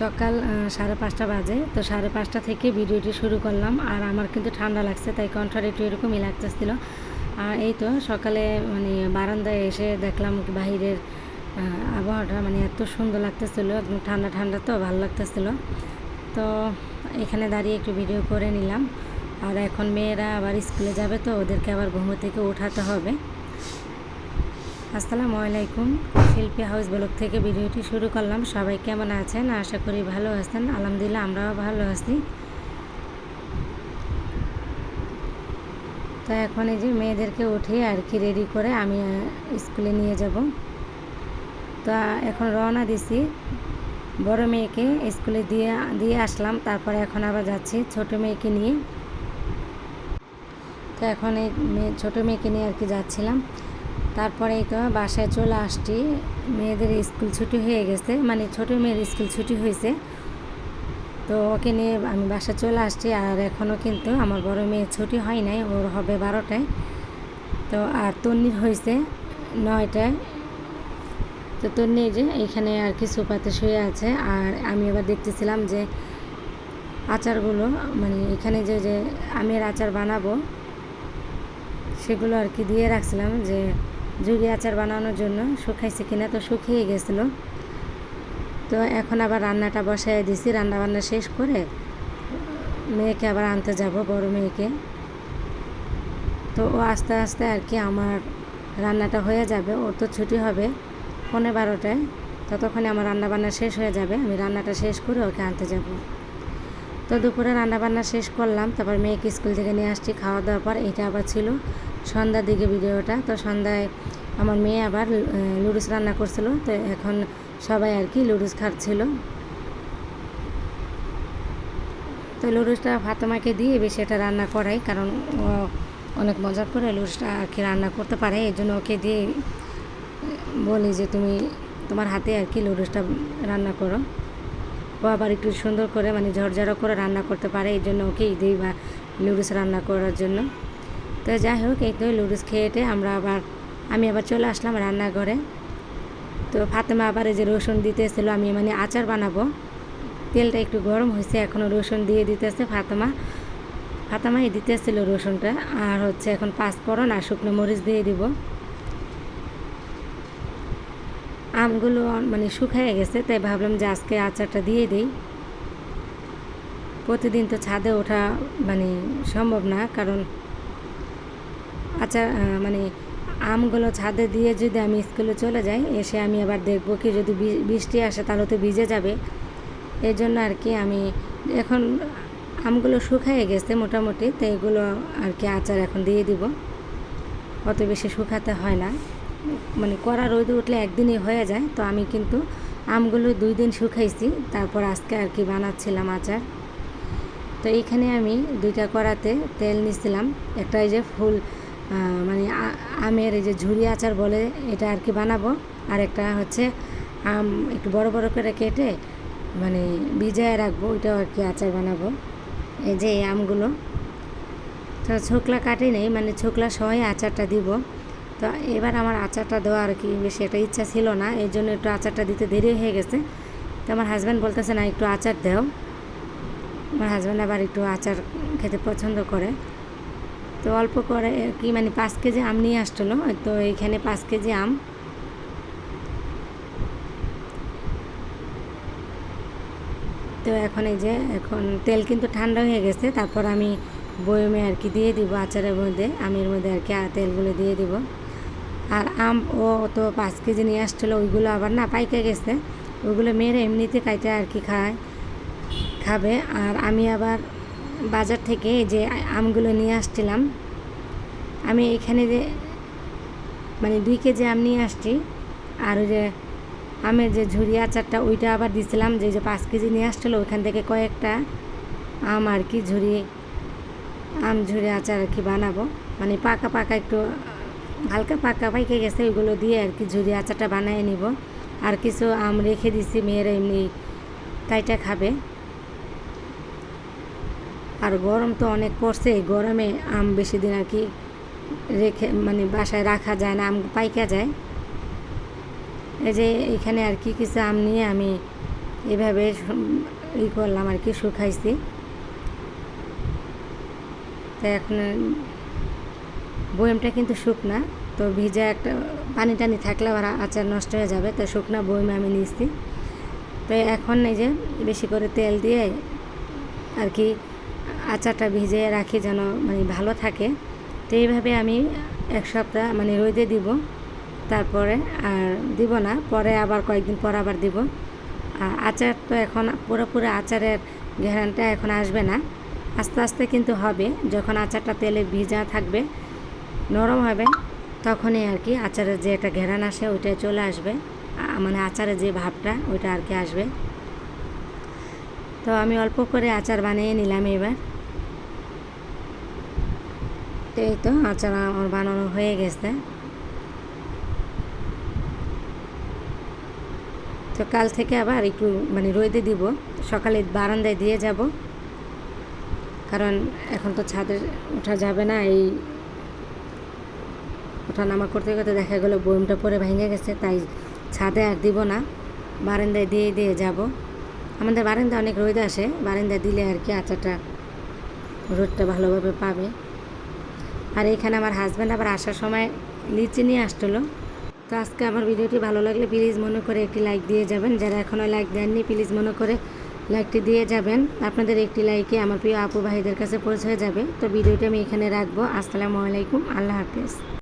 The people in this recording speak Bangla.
সকাল সাড়ে পাঁচটা বাজে। তো সাড়ে পাঁচটা থেকে ভিডিওটি শুরু করলাম। আর আমার কিন্তু ঠান্ডা লাগছে, তাই কণ্ঠটা একটু এরকমই লাগতেছিল। আর এই তো সকালে মানে বারান্দায় এসে দেখলাম বাহিরের আবহাওয়াটা মানে এত সুন্দর লাগতেছিলো, একদম ঠান্ডা ঠান্ডা তো, ভালো লাগতেছিল। তো এখানে দাঁড়িয়ে একটু ভিডিও করে নিলাম। আর এখন মেয়েরা আবার স্কুলে যাবে তো, ওদেরকে আবার ঘুমো থেকে ওঠাতে হবে। আসসালামু আলাইকুম। শিল্পী হাউস ব্লগ থেকে ভিডিওটি শুরু করলাম। সবাই কেমন আছেন? আশা করি ভালো আছেন। আলহামদুলিল্লাহ, আমরাও ভালো আছি। তো এখন এই যে মেয়েদেরকে উঠিয়ে আর কি রেডি করে আমি স্কুলে নিয়ে যাব। তো এখন রওনা দিছি। বড় মেয়েকে স্কুলে দিয়ে দিয়ে আসলাম। তারপরে এখন আবার যাচ্ছি ছোট মেয়েকে নিয়ে। তো এখন এই মেয়ে ছোটো মেয়েকে নিয়ে আর কি যাচ্ছিলাম। তারপরে তো বাসায় চলে আসছি। মেয়েদের স্কুল ছুটি হয়ে গেছে মানে ছোটো মেয়ের স্কুল ছুটি হয়েছে। তো ওকে নিয়ে আমি বাসায় চলে আসছি আর এখনও কিন্তু আমার বড় মেয়ের ছুটি হয় নাই, ওর হবে বারোটায়। তো আর তন্নির হয়েছে নয়টায়। তো তন্নি যে এইখানে আর কি সোফাতে শুয়ে আছে আর আমি এবার দেখতেছিলাম যে আচারগুলো মানে এখানে যে যে আমের আচার বানাবো, সেগুলো আর কি দিয়ে রাখছিলাম যে জুড়ি আচার বানানোর জন্য শুকাইছে কিনা তো শুকিয়ে গেছিল। তো এখন আবার রান্নাটা বসাই দিছি রান্না বান্না শেষ করে মেয়েকে আবার আনতে যাব, বড় মেয়েকে। তো ও আস্তে আস্তে আর কি আমার রান্নাটা হয়ে যাবে, ওর তো ছুটি হবে পনেরো বারোটায়। ততক্ষণে আমার রান্না বান্না শেষ হয়ে যাবে, আমি রান্নাটা শেষ করে ওকে আনতে যাব। তো দুপুরে রান্না বান্না শেষ করলাম, তারপর মেয়েকে স্কুল থেকে নিয়ে আসছি খাওয়া দাওয়ার পর, এটা আবার ছিল সন্ধ্যার দিকে ভিডিওটা। তো সন্ধ্যায় আমার মেয়ে আবার লুডুস রান্না করছিল, তো এখন সবাই আর কি লুডুস খাচ্ছিল। তো লুডুসটা ফাতেমাকে দিয়ে বেশি এটা রান্না করাই, কারণ ও অনেক মজা করে লুডুসটা আর কি রান্না করতে পারে, এই জন্য ওকে দিয়ে বলি যে তুমি তোমার হাতে আর কি লুডুসটা রান্না করো। ও আবার একটু সুন্দর করে মানে ঝরঝরো করে রান্না করতে পারে, এই জন্য ওকেই দিই বা লুডুস রান্না করার জন্য। তো যাই হোক, এই তো লুডুস খেয়েটে আমরা আবার, আমি আবার চলে আসলাম রান্নাঘরে। তো ফাতেমা আবার এই যে রসুন দিতেছিল, আমি মানে আচার বানাবো। তেলটা একটু গরম হয়েছে এখনও রসুন দিয়ে দিতে দিতেছে ফাতেমা। ফাতেমাই দিতেছিল রসুনটা, আর হচ্ছে এখন পাঁচ পাঁচফোড়ন আর শুকনো মরিচ দিয়ে দিব। আমগুলো মানে শুকিয়ে গেছে, তাই ভাবলাম যে আজকে আচারটা দিয়ে দিই। প্রতিদিন তো ছাদে ওঠা মানে সম্ভব না, কারণ আচার মানে আমগুলো ছাদে দিয়ে যদি আমি স্কুলে চলে যাই, এসে আমি আবার দেখব কি যদি বৃষ্টি আসে তাহলে তো ভিজে যাবে। এই জন্য আর কি আমি এখন আমগুলো শুকিয়ে গেছে মোটামুটি তো এগুলো আর কি আচার এখন দিয়ে দিব। অত বেশি শুকাতে হয় না। মানে কড়া রোদে উঠলে একদিনই হয়ে যায়, তো আমি কিন্তু আমগুলো দুই দিন শুকাইছি, তারপর আজকে আর কি বানাচ্ছিলাম আচার। তো এইখানে আমি দুইটা কড়াতে তেল নিছিলাম, একটা এই যে ফুল মানে আমের এই যে ঝুড়ি আচার বলে এটা আর কি বানাবো, আর একটা হচ্ছে আম একটু বড় বড় করে কেটে মানে ভিজায় রাখব, ওইটাও আর কি আচার বানাবো, এই যে এই আমগুলো। তো ছোকলা কাটে নেই মানে ছোকলা সহই আচারটা দিব। তো এবার আমার আচারটা দেওয়া আর কি, বেশি একটা ইচ্ছা ছিল না এই জন্য একটু আচারটা দিতে দেরি হয়ে গেছে। তো আমার হাজব্যান্ড বলতেছে, না, একটু আচার দাও। আমার হাজব্যান্ড আবার একটু আচার খেতে পছন্দ করে। তো অল্প করে কি মানে পাঁচ কেজি আম নিয়ে আসছিল, তো এইখানে পাঁচ কেজি আম। তো এখন এই যে, এখন তেল কিন্তু ঠান্ডা হয়ে গেছে, তারপর আমি বয়মে আর কি দিয়ে দিব আচারের মধ্যে, আমের মধ্যে আর কি তেলগুলো দিয়ে দিব। আর আম ও তো পাঁচ কেজি নিয়ে আসছিল, ওইগুলো আবার না পাইকে গেছে। ওইগুলো মেয়েরা এমনিতে কাইটে আর কি খায়, খাবে। আর আমি আবার বাজার থেকে যে আমগুলো নিয়ে আসছিলাম, আমি এখানে যে মানে দুই কেজি আম নিয়ে আসছি। আর ওই যে আমের যে ঝুরি আচারটা, ওইটা আবার দিছিলাম যে যে পাঁচ কেজি নিয়ে আসছিল, ওইখান থেকে কয়েকটা আম আর কি ঝুরি, আম ঝুরি আচার আর কি বানাবো। মানে পাকা পাকা একটু হালকা পাকা পাইকে গেছে, ওইগুলো দিয়ে আর কি ঝুরি আচারটা বানিয়ে নিব। আর কিছু আম রেখে দিছি, মেয়েরা এমনি কাইটা খাবে। আর গরম তো অনেক পড়ছে গরমে আম বেশি দিন আর কি রেখে মানে বাসায় রাখা যায় না, আম পাইকা যায়। এই যে এখানে আর কি কিছু আম নিয়ে আমি এভাবে ই করলাম আর কি, শুকাইছি। তো এখন বয়েমটা কিন্তু শুকনা, তো ভিজা একটা পানি টানি থাকলে আবার আচার নষ্ট হয়ে যাবে, তো শুকনা বয়েমে আমি নিচ্ছি তো এখন এই যে বেশি করে তেল দিয়ে আর কি আচারটা ভিজে রাখি যেন মানে ভালো থাকে। তো এইভাবে আমি এক সপ্তাহ মানে রোদে দিব, তারপরে আর দিব না, পরে আবার কয়েকদিন পর আবার দিব। আর আচার তো এখন পুরোপুরি আচারের ঘেরানটা এখন আসবে না, আস্তে আস্তে কিন্তু হবে, যখন আচারটা তেলে ভিজা থাকবে নরম হবে, তখনই আর কি আচারের যে একটা ঘেরান আসে ওইটা চলে আসবে। মানে আচারের যে ভাবটা ওইটা আর কি আসবে। তো আমি অল্প করে আচার বানিয়ে নিলাম এবার। তো এই তো আচার আমার বানানো হয়ে গেছে। তো কাল থেকে আবার একটু মানে রোদে দিব, সকালে বারান্দায় দিয়ে যাব। কারণ এখন তো ছাদে ওঠা যাবে না, এই ওঠা নামা করতে করতে দেখা গেলো বয়মটা পরে ভেঙে গেছে, তাই ছাদে আর দিব না। বারান্দায় দিয়ে দিয়ে যাব। আমাদের বারান্দা অনেক রোদ আসে বারান্দায় দিলে আর কি আচারটা রোদটা ভালোভাবে পাবে। আর এখানে আমার হাজব্যান্ড আবার আসার সময় লিচি নিয়ে আসছিল। তো আজকে আমার ভিডিওটি ভালো লাগলে প্লিজ মনে করে একটি লাইক দিয়ে যাবেন। যারা এখনও লাইক দেননি প্লিজ মনে করে লাইকটি দিয়ে যাবেন। আপনাদের একটি লাইকে আমার প্রিয় আপু ভাইদের কাছে পৌঁছে যাবে। তো ভিডিওটি আমি এখানে রাখব। আসসালামু আলাইকুম। আল্লাহ হাফিজ।